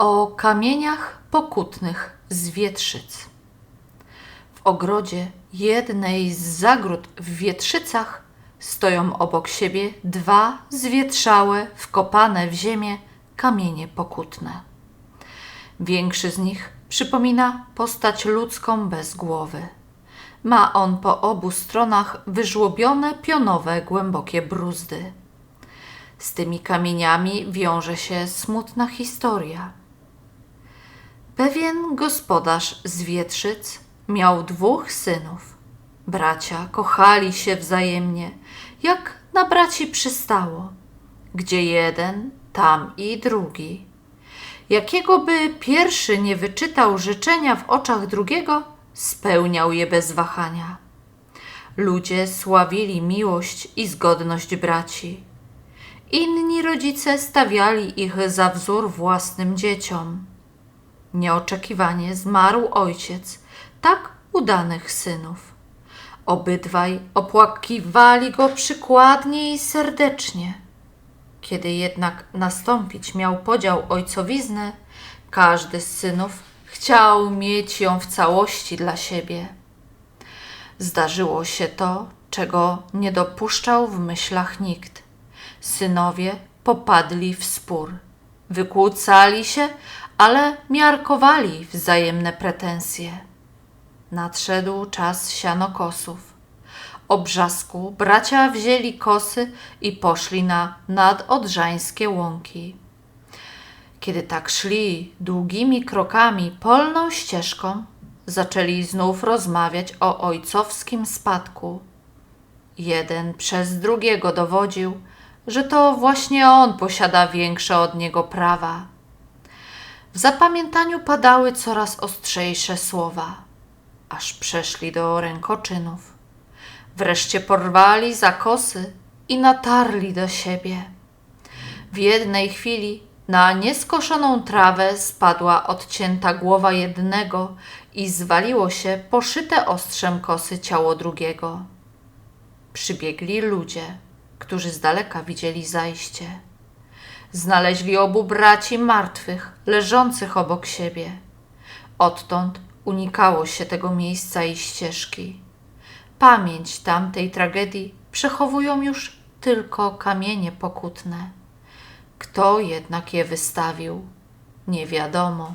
O kamieniach pokutnych z Wietrzyc. W ogrodzie jednej z zagród w Wietrzycach stoją obok siebie dwa zwietrzałe, wkopane w ziemię kamienie pokutne. Większy z nich przypomina postać ludzką bez głowy. Ma on po obu stronach wyżłobione pionowe, głębokie bruzdy. Z tymi kamieniami wiąże się smutna historia. Pewien gospodarz z Wietrzyc miał dwóch synów. Bracia kochali się wzajemnie, jak na braci przystało. Gdzie jeden, tam i drugi. Jakiego by pierwszy nie wyczytał życzenia w oczach drugiego, spełniał je bez wahania. Ludzie sławili miłość i zgodność braci. Inni rodzice stawiali ich za wzór własnym dzieciom. Nieoczekiwanie zmarł ojciec tak udanych synów. Obydwaj opłakiwali go przykładnie i serdecznie. Kiedy jednak nastąpić miał podział ojcowizny, każdy z synów chciał mieć ją w całości dla siebie. Zdarzyło się to, czego nie dopuszczał w myślach nikt. Synowie popadli w spór. Wykłócali się, ale miarkowali wzajemne pretensje. Nadszedł czas sianokosów. O brzasku bracia wzięli kosy i poszli na nadodrzańskie łąki. Kiedy tak szli długimi krokami polną ścieżką, zaczęli znów rozmawiać o ojcowskim spadku. Jeden przez drugiego dowodził, że to właśnie on posiada większe od niego prawa. W zapamiętaniu padały coraz ostrzejsze słowa, aż przeszli do rękoczynów. Wreszcie porwali za kosy i natarli do siebie. W jednej chwili na nieskoszoną trawę spadła odcięta głowa jednego i zwaliło się poszyte ostrzem kosy ciało drugiego. Przybiegli ludzie, którzy z daleka widzieli zajście. Znaleźli obu braci martwych, leżących obok siebie. Odtąd unikało się tego miejsca i ścieżki. Pamięć tamtej tragedii przechowują już tylko kamienie pokutne. Kto jednak je wystawił, nie wiadomo.